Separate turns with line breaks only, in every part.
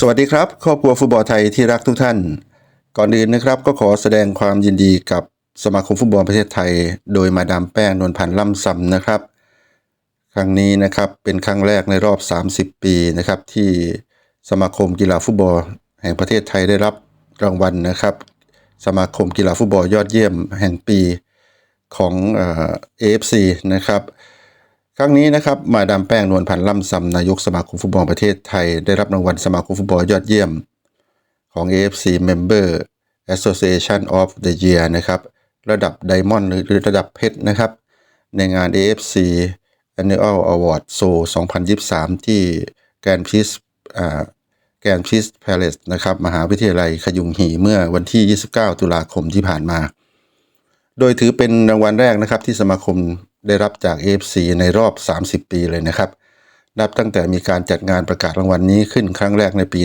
สวัสดีครับ ครอบครัวฟุตบอลไทยที่รักทุกท่าน ก่อนอื่นนะครับก็ขอแสดงความยินดีกับสมาคมฟุตบอลประเทศไทย โดยมาดามแป้งนวลพันธ์ล่ำซำนะครับ ครั้งนี้นะครับเป็นครั้งแรกในรอบ 30 ปีนะครับที่สมาคมกีฬาฟุตบอล แห่งประเทศไทยได้รับรางวัลนะครับ สมาคมกีฬาฟุตบอลยอดเยี่ยมแห่งปีของเอ่อ AFC นะครับ ครั้งนี้นะครับมาดามแป้งนวลพันธ์ล่ำซำนายกสมาคมฟุตบอลประเทศไทย ได้รับรางวัลสมาคมฟุตบอลยอดเยี่ยม ของ AFC Member Association of the Year นะครับ ระดับไดมอนด์หรือระดับเพชรนะครับ ในงาน AFC Annual Award Show 2023 ที่แกรนพิสอ่าแกรนพิสพาเลสนะครับ มหาวิทยาลัยขยุงหีเมื่อวันที่ 29 ตุลาคมที่ผ่านมา โดยถือเป็นรางวัลแรกนะครับที่สมาคม ได้รับจาก AFC ในรอบ 30 ปีเลยนะครับ นับตั้งแต่มีการจัดงานประกาศรางวัลนี้ขึ้นครั้งแรกในปี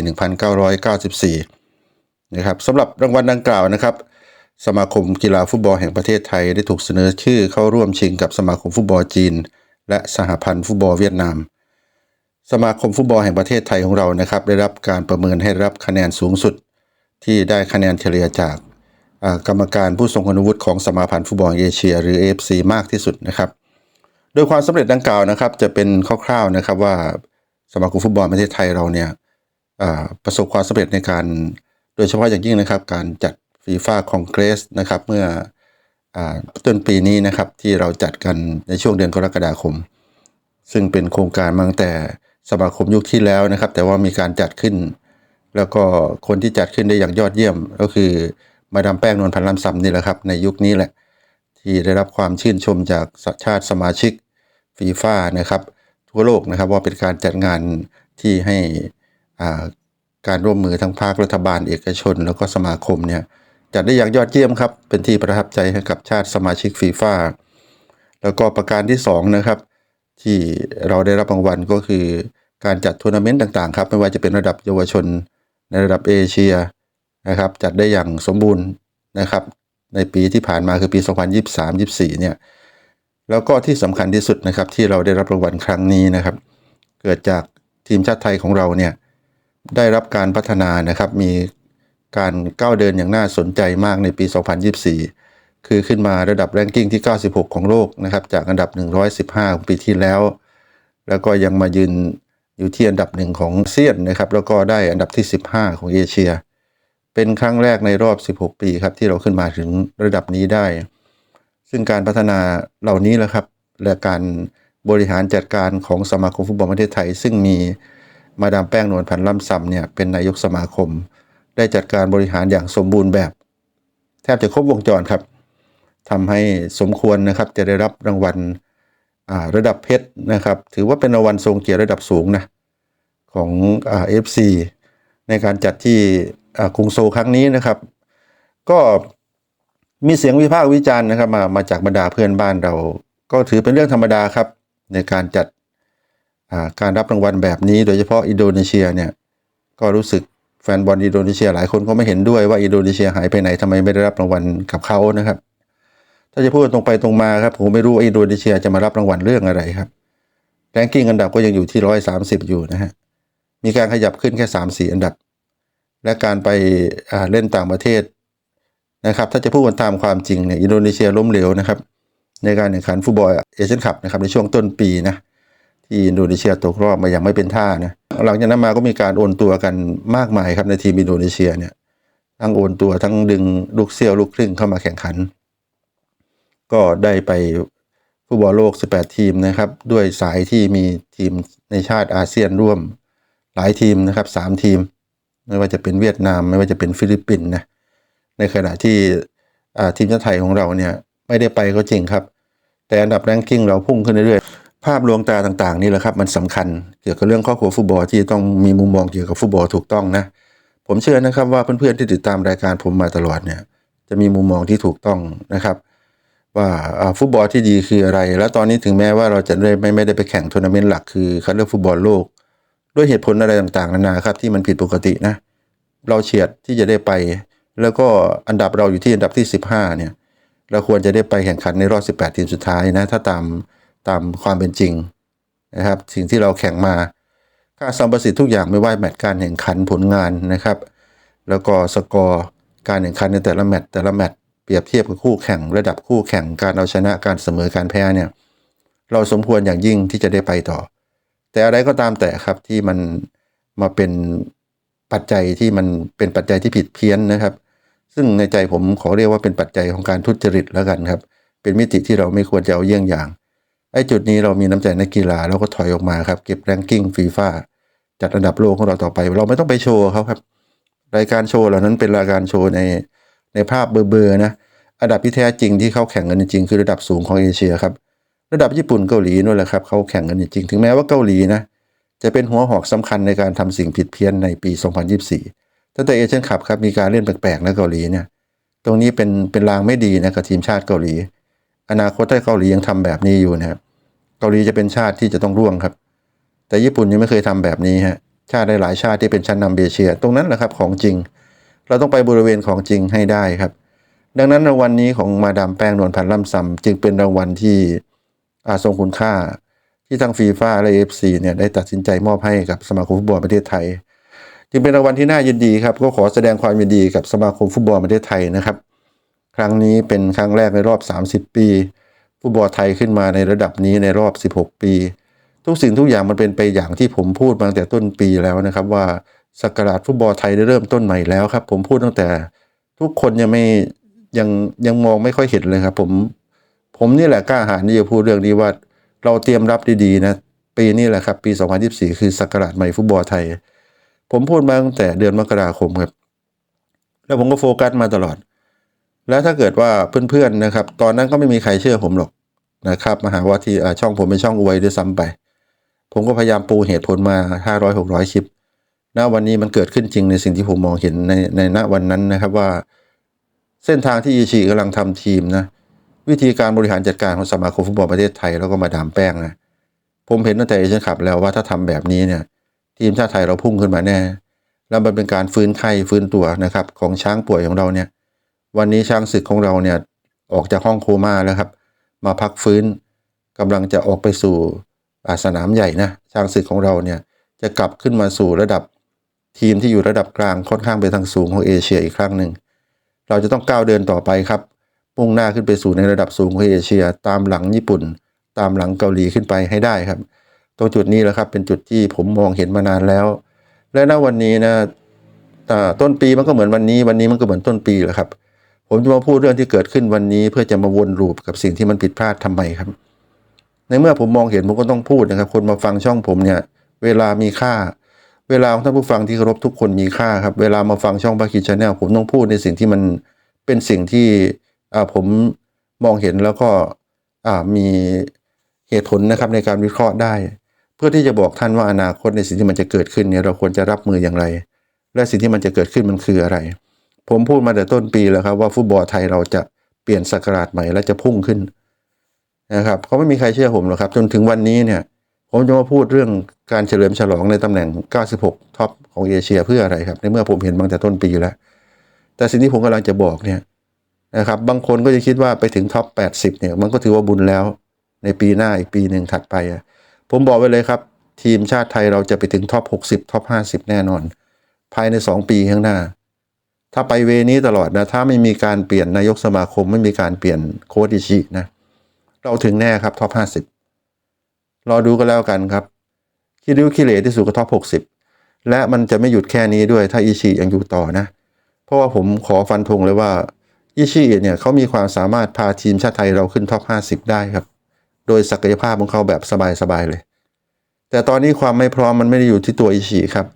1994 นะครับสำหรับรางวัลดังกล่าวนะครับ สมาคมกีฬาฟุตบอลแห่งประเทศไทยได้ถูกเสนอชื่อเข้าร่วมชิงกับสมาคมฟุตบอลจีน และสหพันธ์ฟุตบอลเวียดนาม สมาคมฟุตบอลแห่งประเทศไทยของเรานะครับ ได้รับการประเมินให้รับคะแนนสูงสุด ที่ได้คะแนนเฉลี่ยจาก กรรมการผู้ทรงคุณวุฒิของสมาพันธ์ฟุตบอลเอเชีย หรือ AFC มากที่สุดนะครับ โดยความสำเร็จดังกล่าวนะครับ จะเป็นคร่าวๆนะครับว่าสมาคมฟุตบอลประเทศไทยเราเนี่ยประสบความสำเร็จในการโดยเฉพาะอย่างยิ่งนะครับ การจัดฟีฟ่าคองเกรสนะครับเมื่ออต้นปีนี้นะครับที่เราจัดกันในช่วงเดือนกรกฎาคม ซึ่งเป็นโครงการมาตั้งแต่สมาคมยุคที่แล้วนะครับ แต่ว่ามีการจัดขึ้น แล้วก็คนที่จัดขึ้นได้อย่างยอดเยี่ยมก็คือ มาดามแป้งนวลพันธ์ลำซำนี่แหละครับ ในยุคนี้แหละ ที่ได้รับความชื่นชมจากชาติสมาชิกฟีฟ่านะครับ ทั่วโลกนะครับว่าเป็นการจัดงานที่ให้อ่าการร่วมมือทั้งภาครัฐบาลเอกชน แล้วก็สมาคมเนี่ยจัดได้อย่างยอดเยี่ยมครับ เป็นที่ประทับใจให้กับชาติสมาชิกฟีฟ่าแล้วก็ประการที่สองนะครับที่เราได้รับรางวัลก็คือการจัดทัวร์นาเมนต์ต่างๆครับ ไม่ว่าจะเป็นระดับเยาวชน ในระดับเอเชีย นะครับ จัดได้อย่างสมบูรณ์นะครับ ในปีที่ผ่านมาคือปี 2023-24 เนี่ย แล้วก็ที่สำคัญที่สุดนะครับ ที่เราได้รับรางวัลครั้งนี้นะครับ เกิดจากทีมชาติไทยของเราเนี่ยได้รับการพัฒนานะครับ มีการก้าวเดินอย่างน่าสนใจมากในปี 2024 คือขึ้นมาระดับแรงกิ้งที่ 96 ของโลกนะครับ จากอันดับ 115 ของปีที่แล้ว แล้วก็ยังมายืนอยู่ที่อันดับหนึ่งของเซียนนะครับ แล้วก็ได้อันดับที่ 15 ของเอเชีย เป็นครั้งแรกในรอบ 16 ปีครับที่เราขึ้นมาถึงระดับนี้ได้ ซึ่งการพัฒนาเหล่านี้แหละครับ และการบริหารจัดการของสมาคมฟุตบอลประเทศไทย ซึ่งมีมาดามแป้งนวลพันธ์ล่ำซำเนี่ยเป็นนายกสมาคม ได้จัดการบริหารอย่างสมบูรณ์แบบ แทบจะครบวงจรครับทำให้สมควรนะครับจะได้รับรางวัลระดับเพชรนะครับ ถือว่าเป็นรางวัลทรงเกียรติระดับสูงนะของเอฟซีในการจัดที่ กรุงโซครั้งนี้นะครับ ก็มีเสียงวิพากษ์วิจารณ์นะครับ มามาจากบรรดาเพื่อนบ้านเรา ก็ถือเป็นเรื่องธรรมดาครับ ในการจัดอ่าการรับรางวัลแบบนี้ โดยเฉพาะอินโดนีเซียเนี่ยก็รู้สึกแฟนบอลอินโดนีเซียหลายคนก็ไม่เห็นด้วยว่าอินโดนีเซียหายไปไหนทำไมไม่ได้รับรางวัลกับเขานะครับ ถ้าจะพูดตรงไปตรงมาครับผมไม่รู้ว่าอินโดนีเซียจะมารับรางวัลเรื่องอะไรครับแรงกิ้งอันดับก็ยังอยู่ที่ร้อยสามสิบอยู่นะฮะมีการขยับขึ้นแค่สามสี่อันดับ และการไปเล่นต่างประเทศนะครับ ถ้าจะพูดกันตามความจริงเนี่ยอินโดนีเซียล้มเหลวนะครับ ในการแข่งขันฟุตบอลเอเชียนคัพนะครับในช่วงต้นปีนะที่อินโดนีเซียตกรอบมาอย่างไม่เป็นท่านะหลังจากนั้นมาก็มีการโอนตัวกันมากมายครับในทีมอินโดนีเซียเนี่ยทั้งโอนตัวทั้งดึงลูกเซี่ยวลูกครึ่งเข้ามาแข่งขัน ก็ได้ไปฟุตบอลโลก 18 ทีมนะครับ ด้วยสายที่มีทีมในชาติอาเซียนร่วมหลายทีมนะครับ 3 ทีม ไม่ว่าจะเป็นเวียดนาม ไม่ว่าจะเป็นฟิลิปปินส์นะในขณะที่ทีมชาติไทยของเราเนี่ยไม่ได้ไปก็จริงครับ แต่อันดับแรงกิ้งเราพุ่งขึ้นเรื่อยๆภาพลวงตาต่างๆ นี่แหละครับมันสำคัญเกี่ยวกับเรื่องครอบครัวฟุตบอลที่ต้องมีมุมมองเกี่ยวกับฟุตบอลถูกต้องนะผมเชื่อนะครับว่าเพื่อนๆที่ติดตามรายการผมมาตลอดเนี่ยจะมีมุมมองที่ถูกต้องนะครับ ว่าฟุตบอลที่ดีคืออะไร แล้วตอนนี้ถึงแม้ว่าเราจะได้ไม่ไม่ได้ไปแข่งทัวร์นาเมนต์หลักคือคัดเลือกฟุตบอลโลก ด้วยเหตุผลอะไรต่างๆนานาครับ ที่มันผิดปกตินะ เราเฉียดที่จะได้ไป แล้วก็อันดับเราอยู่ที่อันดับที่ 15 เนี่ย เราควรจะได้ไปแข่งขันในรอบ 18 ทีมสุดท้ายนะถ้าตามตามความเป็นจริงนะครับ สิ่งที่เราแข่งมาค่าสัมประสิทธิ์ทุกอย่างไม่ว่าแมตช์การแข่งขันผลงานนะครับ แล้วก็สกอร์การแข่งขันในแต่ละแมตช์แต่ละแมตช์เปรียบเทียบกับคู่แข่งระดับคู่แข่งการเอาชนะการเสมอการแพ้เนี่ย เราสมควรอย่างยิ่งที่จะได้ไปต่อ แต่อะไรก็ตามแต่ครับที่มันมาเป็นปัจจัยที่มันเป็นปัจจัยที่ผิดเพี้ยนนะครับ ซึ่งในใจผมขอเรียกว่าเป็นปัจจัยของการทุจริตแล้วกันครับ เป็นมิติที่เราไม่ควรจะเอาเยี่ยงอย่างไอ้จุดนี้เรามีน้ำใจนักกีฬาเราก็ถอยออกมาครับเก็บแรงกิ้งฟีฟ่าจัดอันดับโลกของเราต่อไป เราไม่ต้องไปโชว์เขาครับ รายการโชว์เหล่านั้นเป็นรายการโชว์ในในภาพเบอร์ๆนะอันดับที่แท้จริงที่เขาแข่งกันจริงคือระดับสูงของเอเชียครับ ระดับญี่ปุ่นเกาหลีนู่นแหละครับเขาแข่งกันจริง ถึงแม้ว่าเกาหลีนะจะเป็นหัวหอกสำคัญในการทำสิ่งผิดเพี้ยนในปี 2024 ตั้งแต่เอเชียนคัพครับมีการเล่นแปลกๆนะเกาหลีเนี่ย ตรงนี้เป็นเป็นลางไม่ดีนะกับทีมชาติเกาหลี อนาคตถ้าเกาหลียังทำแบบนี้อยู่นะครับ เกาหลีจะเป็นชาติที่จะต้องร่วงครับ แต่ญี่ปุ่นยังไม่เคยทำแบบนี้ฮะ ชาติหลายชาติที่เป็นชั้นนำเอเชีย ตรงนั้นแหละครับของจริง เราต้องไปบริเวณของจริงให้ได้ครับ ดังนั้นรางวัลนี้ของมาดามแป้งนวลพันธ์ล่ำซำจึงเป็นรางวัลที่ อาทรงคุณค่า ที่ทางฟีฟ่าและเอฟซีเนี่ยได้ตัดสินใจมอบให้กับสมาคมฟุตบอลประเทศไทย จึงเป็นรางวัลที่น่ายินดีครับ ก็ขอแสดงความยินดีกับสมาคมฟุตบอลประเทศไทยนะครับ ครั้งนี้เป็นครั้งแรกในรอบ 30 ปี ฟุตบอลไทยขึ้นมาในระดับนี้ในรอบ 16 ปี ทุกสิ่งทุกอย่างมันเป็นไปอย่างที่ผมพูดมาตั้งแต่ต้นปีแล้วนะครับ ว่าสกราชฟุตบอลไทยได้เริ่มต้นใหม่แล้วครับ ผมพูดตั้งแต่ทุกคนยังไม่ยังยังมองไม่ค่อยเห็นเลยครับ ผม ผมนี่แหละกล้าหาญที่จะพูดเรื่องนี้ว่า เราเตรียมรับดีๆนะ ปีนี้แหละครับ ปี 2024 คือสักราชใหม่ฟุตบอลไทย ผมพูดมาตั้งแต่เดือนมกราคมครับ แล้วผมก็โฟกัสมาตลอด แล้วถ้าเกิดว่าเพื่อนๆนะครับ ตอนนั้นก็ไม่มีใครเชื่อผมหรอกนะครับมาหาว่าที่ช่องผมเป็นช่องอวยด้วยซ้ำไป ผมก็พยายามปูเหตุผลมา 500 600 คลิปณวันนี้มันเกิดขึ้นจริงในสิ่งที่ผมมองเห็นในในณวันนั้นนะครับว่า เส้นทางที่อีชีกำลังทำทีมนะ วิธีการบริหารจัดการของสมาคมฟุตบอลประเทศไทยแล้วก็มาดามแป้งนะผมเห็นตั้งแต่เอเชียนคัพแล้วว่าถ้าทำแบบนี้เนี่ย ทีมชาติไทยเราพุ่งขึ้นมาแน่ แล้วมันเป็นการฟื้นไข้ฟื้นตัวนะครับ ของช้างป่วยของเราเนี่ย วันนี้ช้างศึกของเราเนี่ยออกจากห้องโคม่าแล้วครับ มาพักฟื้นกำลังจะออกไปสู่อาสนามใหญ่นะช้างศึกของเราเนี่ยจะกลับขึ้นมาสู่ระดับทีมที่อยู่ระดับกลางค่อนข้างไปทางสูงของเอเชียอีกครั้งหนึ่งเราจะต้องก้าวเดินต่อไปครับ มุ่งหน้าขึ้นไปสู่ในระดับสูงของเอเชีย ตามหลังญี่ปุ่น ตามหลังเกาหลีขึ้นไปให้ได้ครับ ตรงจุดนี้แหละครับเป็นจุดที่ผมมองเห็นมานานแล้ว และณวันนี้นะต้นปีมันก็เหมือนวันนี้ วันนี้มันก็เหมือนต้นปีแหละครับ ผมจะมาพูดเรื่องที่เกิดขึ้นวันนี้ เพื่อจะมาวนลูปกับสิ่งที่มันผิดพลาดทำไมครับ ในเมื่อผมมองเห็นผมก็ต้องพูดนะครับ คนมาฟังช่องผมเนี่ย เวลามีค่า เวลาของท่านผู้ฟังที่เคารพทุกคนมีค่าครับ เวลามาฟังช่องบาคีชาแนลผมต้องพูดในสิ่งที่มันเป็นสิ่งที่ ผมมองเห็นแล้วก็อ่ามีเหตุผลนะครับในการวิเคราะห์ได้ เพื่อที่จะบอกท่านว่าอนาคตในสิ่งที่มันจะเกิดขึ้นเนี่ยเราควรจะรับมืออย่างไร และสิ่งที่มันจะเกิดขึ้นมันคืออะไร ผมพูดมาแต่ต้นปีแล้วครับว่าฟุตบอลไทยเราจะเปลี่ยนสกราชใหม่และจะพุ่งขึ้นนะครับเขาไม่มีใครเชื่อผมหรอกครับ จนถึงวันนี้เนี่ยผมจะมาพูดเรื่องการเฉลิมฉลองในตำแหน่ง 96 ท็อปของเอเชียเพื่ออะไรครับ ในเมื่อผมเห็นมางแต่ต้นปีแล้ว แต่สิ่งที่ผมกำลังจะบอกเนี่ย นะครับ บางคนก็จะคิดว่าไปถึงท็อป 80 เนี่ย มันก็ถือว่าบุญแล้ว ในปีหน้าอีกปีหนึ่งถัดไปอะผมบอกไว้เลยครับ ทีมชาติไทยเราจะไปถึงท็อป 60 ท็อป 50 แน่นอน ภายใน 2 ปีข้างหน้า ถ้าไปเวนี้ตลอดนะ ถ้าไม่มีการเปลี่ยนนายกสมาคม ไม่มีการเปลี่ยนโค้ชอิชินะ เราถึงแน่ครับท็อป 50 รอดูก็แล้วกันครับ คิริวคิเลที่สุดก็ท็อป 60 และมันจะไม่หยุดแค่นี้ด้วยถ้าอิชิยังอยู่ต่อนะ เพราะว่าผมขอฟันธงเลยว่า อิชิเอกเนี่ยเขามีความสามารถพาทีมชาติไทยเราขึ้นท็อป 50 ได้ครับ โดยศักยภาพของเขาแบบสบายๆเลย แต่ตอนนี้ความไม่พร้อมมันไม่ได้อยู่ที่ตัวอิชิครับ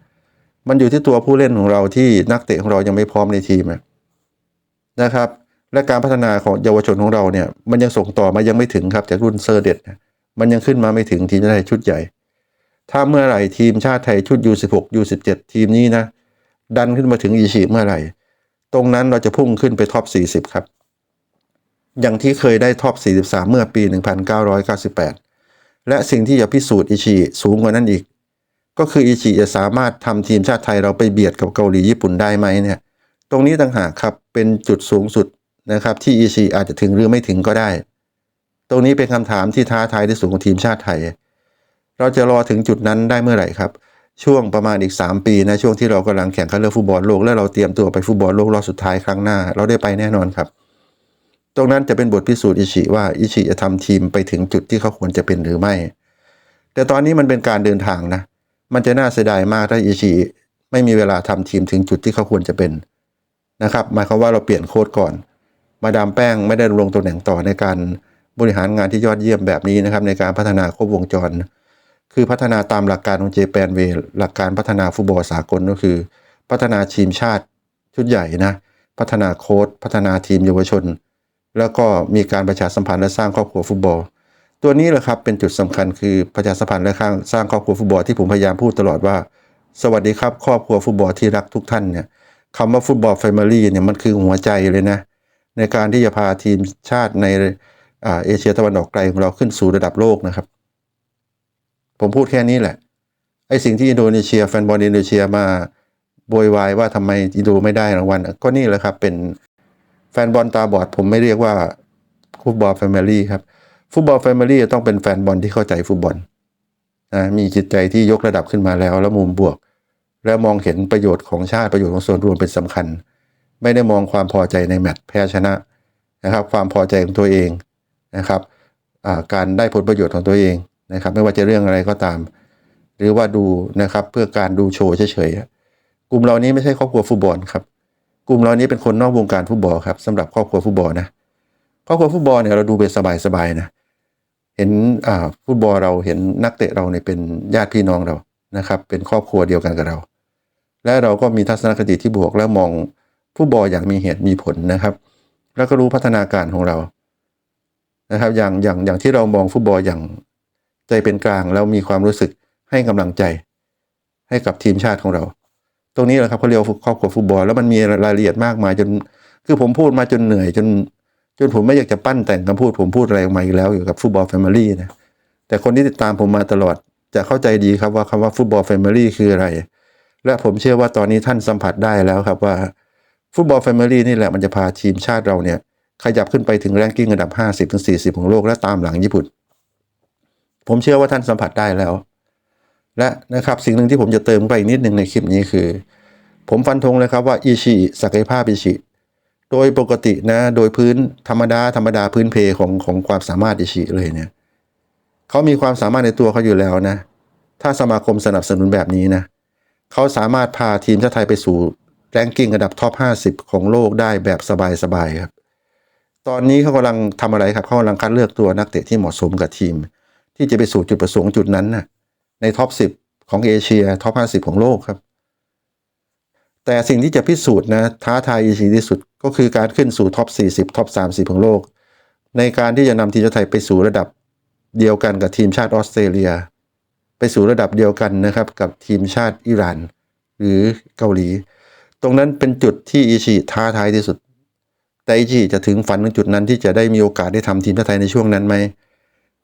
มันอยู่ที่ตัวผู้เล่นของเราที่นักเตะของเรายังไม่พร้อมในทีมนะครับ และการพัฒนาของเยาวชนของเราเนี่ยมันยังส่งต่อมายังไม่ถึงครับจากรุ่นเซอร์เด็ดมันยังขึ้นมาไม่ถึงทีมชาติไทยชุดใหญ่ ถ้าเมื่อไหร่ทีมชาติไทยชุด U16 U17 ทีมนี้นะดันขึ้นมาถึงอิชิเมื่อไหร่ ตรงนั้นเราจะพุ่งขึ้นไปท็อป 40 ครับ อย่างที่เคยได้ท็อป 43 เมื่อปี 1998 และสิ่งที่จะพิสูจน์อิชิสูงกว่านั้นอีก ก็คืออิชิจะสามารถทำทีมชาติไทยเราไปเบียดกับเกาหลีญี่ปุ่นได้ไหมเนี่ย ตรงนี้ต่างหากครับเป็นจุดสูงสุดนะครับที่อิชิอาจจะถึงหรือไม่ถึงก็ได้ ตรงนี้เป็นคำถามที่ท้าทายที่สุดของทีมชาติไทย เราจะรอถึงจุดนั้นได้เมื่อไหร่ครับ ช่วงประมาณอีก 3 ปีนะช่วงที่เรากำลังแข่งขันเรื่องฟุตบอลโลกและเราเตรียมตัวไปฟุตบอลโลกรอบสุดท้ายครั้งหน้า เราได้ไปแน่นอนครับ ตรงนั้นจะเป็นบทพิสูจน์อิชิว่าอิชิจะทำทีมไปถึงจุดที่เขาควรจะเป็นหรือไม่ แต่ตอนนี้มันเป็นการเดินทางนะ มันจะน่าเสียดายมากถ้าอิชิไม่มีเวลาทำทีมถึงจุดที่เขาควรจะเป็นนะครับหมายความว่าเราเปลี่ยนโค้ดก่อน มาดามแป้งไม่ได้ลงตำแหน่งต่อในการบริหารงานที่ยอดเยี่ยมแบบนี้นะครับในการพัฒนาครบวงจร คือพัฒนาตามหลักการของเจแปนเวหลักการพัฒนาฟุตบอลสากลก็คือ พัฒนาทีมชาติชุดใหญ่นะ พัฒนาโค้ดพัฒนาทีมเยาวชน แล้วก็มีการประชาสัมพันธ์และสร้างครอบครัวฟุตบอล ตัวนี้แหละครับเป็นจุดสำคัญคือประชาสัมพันธ์และสร้างครอบครัวฟุตบอลที่ผมพยายามพูดตลอดว่า สวัสดีครับ ครอบครัวฟุตบอลที่รักทุกท่านเนี่ยคำว่าฟุตบอลแฟมิลี่เนี่ยมันคือหัวใจเลยนะ ในการที่จะพาทีมชาติในอาเอเชียตะวันออกไกลของเราขึ้นสู่ระดับโลกนะครับ ผมพูดแค่นี้แหละ ไอ้สิ่งที่อินโดนีเซียแฟนบอลอินโดนีเซียมาโวยวายว่าทำไมอินโดไม่ได้รางวัลก็นี่แหละครับเป็นแฟนบอลตาบอด ผมไม่เรียกว่าฟุตบอลแฟมิลี่ครับฟุตบอลแฟมิลี่ต้องเป็นแฟนบอลที่เข้าใจฟุตบอลนะมีจิตใจที่ยกระดับขึ้นมาแล้ว แล้วมุมบวก แล้วมองเห็นประโยชน์ของชาติประโยชน์ของส่วนรวมเป็นสำคัญ ไม่ได้มองความพอใจในแมตช์แพ้ชนะนะครับ ความพอใจของตัวเองนะครับการได้ผลประโยชน์ของตัวเอง นะครับ ไม่ว่าจะเรื่องอะไรก็ตาม หรือว่าดูนะครับเพื่อการดูโชว์เฉยๆกลุ่มเรานี้ไม่ใช่ครอบครัวฟุตบอลครับ กลุ่มเรานี้เป็นคนนอกวงการฟุตบอลครับสำหรับครอบครัวฟุตบอลนะครอบครัวฟุตบอลเนี่ยเราดูเป็นสบายๆนะเห็นอ่าฟุตบอลเราเห็นนักเตะเราเนี่ยเป็นญาติพี่น้องเรานะครับ เป็นครอบครัวเดียวกันกับเรา และเราก็มีทัศนคติที่บวกและมองฟุตบอลอย่างมีเหตุมีผลนะครับ แล้วก็รู้พัฒนาการของเรานะครับอย่างอย่างอย่างที่เรามองฟุตบอลอย่าง ใจเป็นกลางแล้วมีความรู้สึกให้กำลังใจ ให้กับทีมชาติของเรา ตรงนี้แหละครับเขาเรียกครอบครัวฟุตบอลแล้วมันมีรายละเอียดมากมายจน คือผมพูดมาจนเหนื่อยจน จนผมไม่อยากจะปั้นแต่งคำพูด ผมพูดอะไรออกมาอีกแล้วอยู่กับฟุตบอลแฟมิลี่นะแต่คนที่ติดตามผมมาตลอดจะเข้าใจดีครับว่าคำว่าฟุตบอลแฟมิลี่คืออะไร และผมเชื่อว่าตอนนี้ท่านสัมผัสได้แล้วครับว่าฟุตบอลแฟมิลี่นี่แหละมันจะพาทีมชาติเราเนี่ยขยับขึ้นไปถึงแรงกิ้งอันดับ 50ถึง40 ของโลกและตามหลังญี่ปุ่น ผมเชื่อว่าท่านสัมผัสได้แล้ว และนะครับสิ่งหนึ่งที่ผมจะเติมไปอีกนิดหนึ่งในคลิปนี้คือ ผมฟันธงเลยครับว่าอิชิศักยภาพอิชิโดยปกตินะโดยพื้นธรรมดาธรรมดาพื้นเพของของความสามารถอิชิเลยเนี่ยเขามีความสามารถในตัวเขาอยู่แล้วนะ ถ้าสมาคมสนับสนุนแบบนี้นะเขาสามารถพาทีมชาติไทยไปสู่แรงกิ้งระดับท็อป 50 ของโลกได้แบบสบายๆครับ ตอนนี้เขากำลังทำอะไรครับเขากำลังคัดเลือกตัวนักเตะที่เหมาะสมกับทีม ที่จะไปสู่จุดประสงค์จุดนั้นนะในท็อป 10 ของเอเชียท็อป 50 ของโลกครับ แต่สิ่งที่จะพิสูจน์นะท้าทายอีชีที่สุดก็คือการขึ้นสู่ท็อป 40ท็อป 30 ของโลก ในการที่จะนำทีมชาติไทยไปสู่ระดับเดียวกันกับทีมชาติออสเตรเลีย ไปสู่ระดับเดียวกันนะครับกับทีมชาติอิหร่าน หรือเกาหลี ตรงนั้นเป็นจุดที่อิชิท้าทายที่สุด แต่อิชิจะถึงฝันถึงจุดนั้นที่จะได้มีโอกาสได้ทำทีมชาติไทยในช่วงนั้นไหม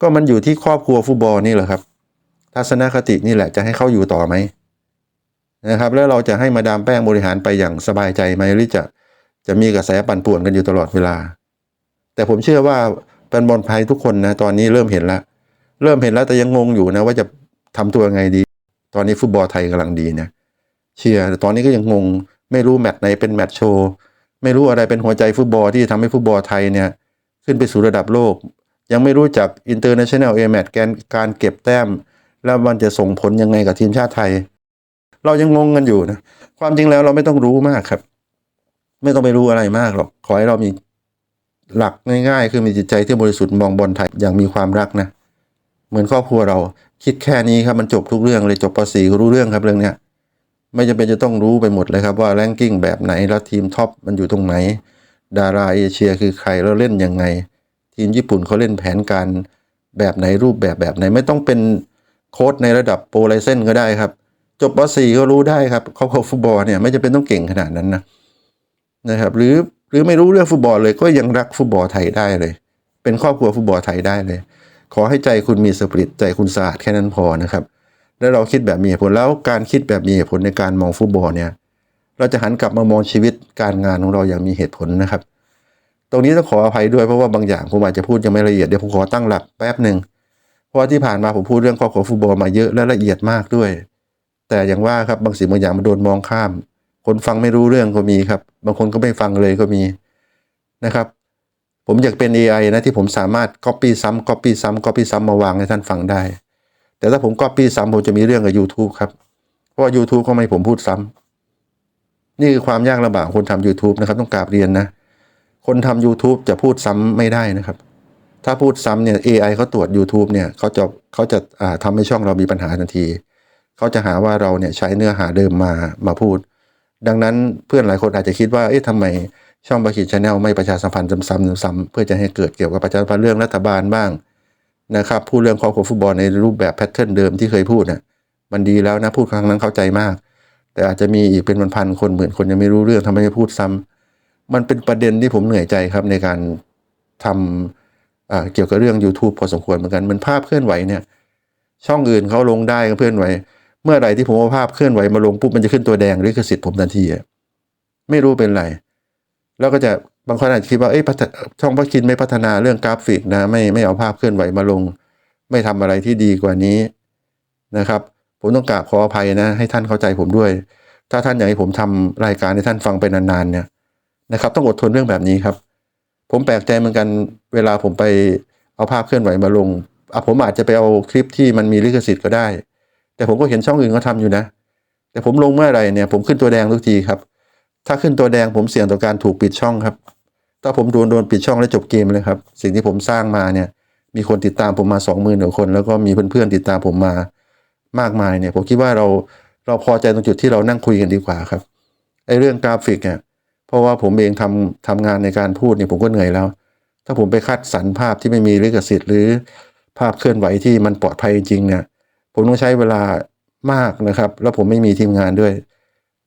ก็มันอยู่ที่ครอบครัวฟุตบอลนี่แหละครับ ทัศนคตินี่แหละจะให้เขาอยู่ต่อไหมนะครับ แล้วเราจะให้มาดามแป้งบริหารไปอย่างสบายใจไหมหรือจะจะมีกระแสปั่นป่วนกันอยู่ตลอดเวลา แต่ผมเชื่อว่าแฟนบอลไทยทุกคนนะตอนนี้เริ่มเห็นแล้วเริ่มเห็นแล้วแต่ยังงงอยู่นะ ว่าจะทำตัวไงดี ตอนนี้ฟุตบอลไทยกำลังดีนะเชียร์แต่ตอนนี้ก็ยังงง ไม่รู้แมตช์ไหนเป็นแมตช์โชว์ไม่รู้อะไรเป็นหัวใจฟุตบอลที่ทำให้ฟุตบอลไทยเนี่ย ขึ้นไปสู่ระดับโลก ยังไม่รู้จัก International A Match การการเก็บแต้ม แล้วมันจะส่งผลยังไงกับทีมชาติไทย เรายังงงกันอยู่นะ ความจริงแล้วเราไม่ต้องรู้มากครับ ไม่ต้องไปรู้อะไรมากหรอก ขอให้เรามีหลักง่ายๆ คือมีจิตใจที่บริสุทธิ์มองบอลไทยอย่างมีความรักนะ เหมือนครอบครัวเราคิดแค่นี้ครับมันจบทุกเรื่องเลยจบป .4 ก็รู้เรื่องครับเรื่องเนี้ยไม่จำเป็นจะต้องรู้ไปหมดเลยครับว่าแรงกิ้งแบบไหนแล้วทีมท็อปมันอยู่ตรงไหน ดาราเอเชียคือใครแล้วเล่นยังไง ทีมญี่ปุ่นเขาเล่นแผนการแบบไหนรูปแบบแบบไหนไม่ต้องเป็นโค้ดในระดับโปรไลเซนก็ได้ครับ จบป .4 ก็รู้ได้ครับเขาเขาฟุตบอลเนี่ยไม่จำเป็นต้องเก่งขนาดนั้นนะนะครับหรือหรือไม่รู้เรื่องฟุตบอลเลยก็ยังรักฟุตบอลไทยได้เลย เป็นครอบครัวฟุตบอลไทยได้เลย ขอให้ใจคุณมีสปริตใจคุณสะอาดแค่นั้นพอนะครับ แล้วเราคิดแบบมีเหตุผลแล้วการคิดแบบมีเหตุผลในการมองฟุตบอลเนี่ย เราจะหันกลับมามองชีวิตการงานของเราอย่างมีเหตุผลนะครับ ตรงนี้ต้องขออภัยด้วยเพราะว่าบางอย่างผมอาจจะพูดยังไม่ละเอียดเดี๋ยวผมขอตั้งหลักแป๊บหนึ่งเพราะว่าที่ผ่านมาผมพูดเรื่องครอบครัวฟุตบอลมาเยอะและละเอียดมากด้วย แต่อย่างว่าครับบางสิ่งบางอย่างมันโดนมองข้าม คนฟังไม่รู้เรื่องก็มีครับ บางคนก็ไม่ฟังเลยก็มีนะครับ ผมอยากเป็น AI นะที่ผมสามารถ Copy ซ้ำ Copy ซ้ำ Copy ซ้ำมาวางให้ท่านฟังได้ แต่ถ้าผม Copy ซ้ำผมจะมีเรื่องกับ YouTube ครับเพราะ YouTube เขาไม่ผมพูดซ้ำนี่คือความยากลำบากคนทำ YouTube นะครับต้องกราบเรียนนะ คนทำ YouTube จะพูดซ้ำไม่ได้นะครับ ถ้าพูดซ้ำเนี่ย AI เขาตรวจ YouTube เนี่ยเขาจะเขาจะาทำให้ช่องเรามีปัญหาทันที เขาจะหาว่าเราเนี่ยใช้เนื้อหาเดิมมามาพูด ดังนั้นเพื่อนหลายคนอาจจะคิดว่า เอ๊ะทำไมช่องบาขีชาแนลไม่ประชาสัมพันธ์ซ้ำๆซ้ำๆเพื่อจะให้เกิดเกี่ยวกับประชาสัมพันธ์เรื่องรัฐบาลบ้างนะครับพูดเรื่องครอบครัวฟุตบอลในรูปแบบแพทเทิร์นเดิมที่เคยพูดน่ะมันดีแล้วนะพูดครั้งนั้นเข้าใจมาก แต่อาจจะมีอีกเป็นพันๆคนหมื่นคนยังไม่รู้เรื่องทำไมไม่พูดซ้ำ มันเป็นประเด็นที่ผมเหนื่อยใจครับในการทำเกี่ยวกับเรื่อง YouTube พอสมควรเหมือนกันมันภาพเคลื่อนไหวเนี่ยช่องอื่นเขาลงได้ก็เคลื่อนไหว เมื่อไหร่ที่ผมเอาภาพเคลื่อนไหวมาลงปุ๊บมันจะขึ้นตัวแดงลิขสิทธิ์ผมทันทีไม่รู้เป็นไร แล้วก็จะบางคนอาจจะคิดว่าเอ้ยช่องพักคินไม่พัฒนาเรื่องกราฟิกนะไม่ไม่เอาภาพเคลื่อนไหวมาลง ไม่ทำอะไรที่ดีกว่านี้นะครับ ผมต้องกราบขออภัยนะ ให้ท่านเข้าใจผมด้วย ถ้าท่านอยากให้ผมทำรายการให้ท่านฟังไปนานๆเนี่ย นะครับ ต้องอดทนเรื่องแบบนี้ครับ ผมแปลกใจเหมือนกันเวลาผมไปเอาภาพเคลื่อนไหวมาลงอะผมอาจจะไปเอาคลิปที่มันมีลิขสิทธิ์ก็ได้ แต่ผมก็เห็นช่องอื่นเขาทำอยู่นะ แต่ผมลงเมื่อไหร่เนี่ย ผมขึ้นตัวแดงทุกทีครับ ถ้าขึ้นตัวแดงผมเสี่ยงต่อการถูกปิดช่องครับ ถ้าผมโดนโดนปิดช่องแล้วจบเกมเลยครับ สิ่งที่ผมสร้างมาเนี่ย มีคนติดตามผมมาสองหมื่นกว่าคน แล้วก็มีเพื่อนๆติดตามผมมามากมายเนี่ย ผมคิดว่าเราเราพอใจตรงจุดที่เรานั่งคุยกันดีกว่าครับไอ้เรื่องกราฟิกเนี่ย เพราะว่าผมเองทำทำงานในการพูดเนี่ยผมก็เหนื่อยแล้ว ถ้าผมไปคัดสรรภาพที่ไม่มีลิขสิทธิ์หรือภาพเคลื่อนไหวที่มันปลอดภัยจริงเนี่ยผมต้องใช้เวลามากนะครับ แล้วผมไม่มีทีมงานด้วย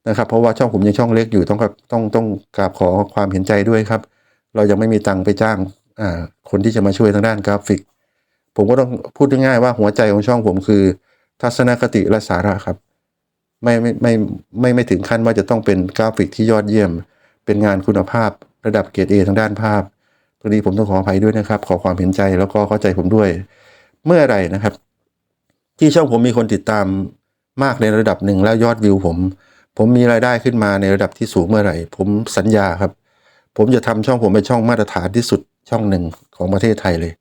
นะครับ เพราะว่าช่องผมยังช่องเล็กอยู่ต้องต้องต้องกราบขอความเห็นใจด้วยครับ เรายังไม่มีตังค์ไปจ้างอ่าคนที่จะมาช่วยทางด้านกราฟิก ผมก็ต้องพูดง่ายๆว่าหัวใจของช่องผมคือ ทัศนคติและสาระครับ ไม่ไม่ไม่ไม่ไม่ถึงขั้นว่าจะต้องเป็นกราฟิกที่ยอดเยี่ยม เป็นงานคุณภาพระดับเกรดเอทางด้านภาพ ตรงนี้ผมต้องขออภัยด้วยนะครับ ขอความเห็นใจแล้วก็เข้าใจผมด้วย เมื่อไรนะครับ ที่ช่องผมมีคนติดตามมากในระดับหนึ่งแล้วยอดวิวผม ผมมีรายได้ขึ้นมาในระดับที่สูงเมื่อไหร่ ผมสัญญาครับ ผมจะทำช่องผมเป็นช่องมาตรฐานที่สุดช่องหนึ่งของประเทศไทยเลย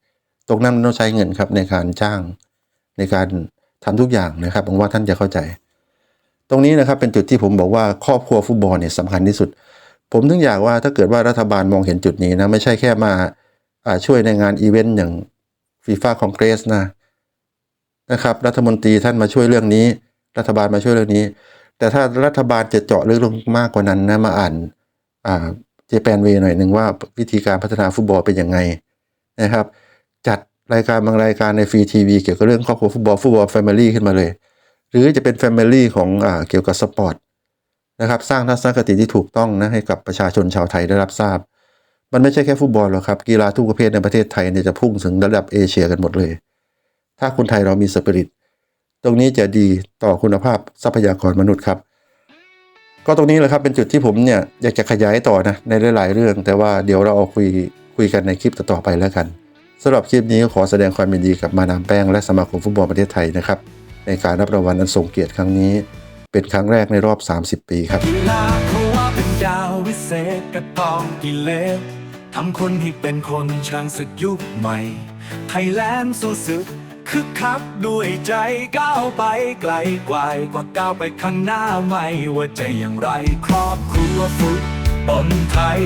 ตรงนั้นมันต้องใช้เงินครับในการจ้างในการทำทุกอย่างนะครับผมว่าท่านจะเข้าใจ ตรงนี้นะครับเป็นจุดที่ผมบอกว่าครอบครัวฟุตบอลเนี่ยสำคัญที่สุด ผมถึงอยากว่าถ้าเกิดว่ารัฐบาลมองเห็นจุดนี้นะไม่ใช่แค่มาช่วยในงานอีเวนต์อย่างฟีฟ่าคอนเกรสนะนะครับรัฐมนตรีท่านมาช่วยเรื่องนี้ รัฐบาลมาช่วยเรื่องนี้ แต่ถ้ารัฐบาลจะเจาะลึกลงมากกว่านั้นนะมาอ่านอ่าเจแปนเวหน่อยหนึ่งว่าวิธีการพัฒนาฟุตบอลเป็นยังไงนะครับ จัดรายการบางรายการในฟรีทีวีเกี่ยวกับเรื่องครอบครัวฟุตบอลฟุตบอลแฟมิลี่ขึ้นมาเลย หรือจะเป็นแฟมิลี่ของอ่าเกี่ยวกับสปอร์ต นะครับ สร้างทัศนคติที่ถูกต้องนะให้กับประชาชนชาวไทยได้รับทราบ มันไม่ใช่แค่ฟุตบอลหรอกครับ กีฬาทุกประเภทในประเทศไทยเนี่ยจะพุ่งถึงระดับเอเชียกันหมดเลย ถ้าคนไทยเรามีสปิริต ตรงนี้จะดีต่อคุณภาพทรัพยากรมนุษย์ครับ ก็ตรงนี้แหละครับเป็นจุดที่ผมเนี่ยอยากจะขยายต่อนะในหลาย ๆ เรื่อง แต่ว่าเดี๋ยวเราเอาคุยคุยกันในคลิปต่อๆไปแล้วกันสำหรับคลิปนี้ขอแสดงความยินดีกับมาดามแป้งและสมาคมฟุตบอลประเทศไทยนะครับในการรับรางวัลอันทรงเกียรติครั้งนี้ เป็นครั้งแรกในรอบ 30 ปีครับ
กีฬาเขาว่าเป็นดาววิเศษกระตองกิเลสทำคนให้เป็นคนช่างศึกยุคใหม่ไทยแลนด์สู้ศึกคึกคักด้วยใจก้าวไปไกลกว่ากว่าก้าวไปข้างหน้าไม่ว่าจะอย่างไรครอบครัวฟุตบอลไทย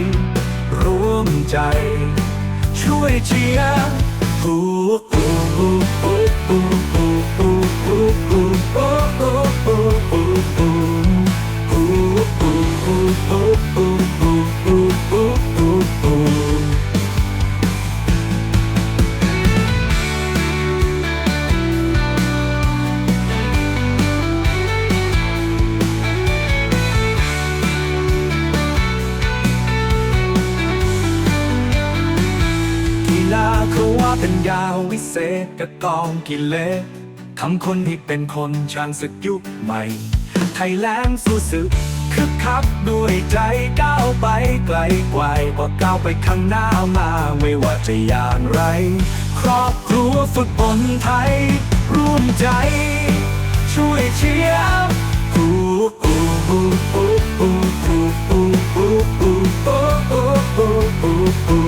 ร่วมใจ ช่วยเชียร์ฮู้ฮู้ฮู้ฮู้ฮู้ฮู้ฮู้ฮู้ฮู้ฮู้ฮู้ฮู้ฮู้ เป็นยาวิเศษกระกองกิเลสทำคนที่เป็นคนช่างศึกยุคใหม่ ไทยแลนด์สู้ศึกคึกคักด้วยใจก้าวไปไกลกวกว่าก้าวไปข้างหน้ามาไม่ว่าจะอย่างไร ครอบครัวฝึกบนไทย ร่วมใจ ช่วยเชียร์กูกูกูกูกูกูกูกูกูกู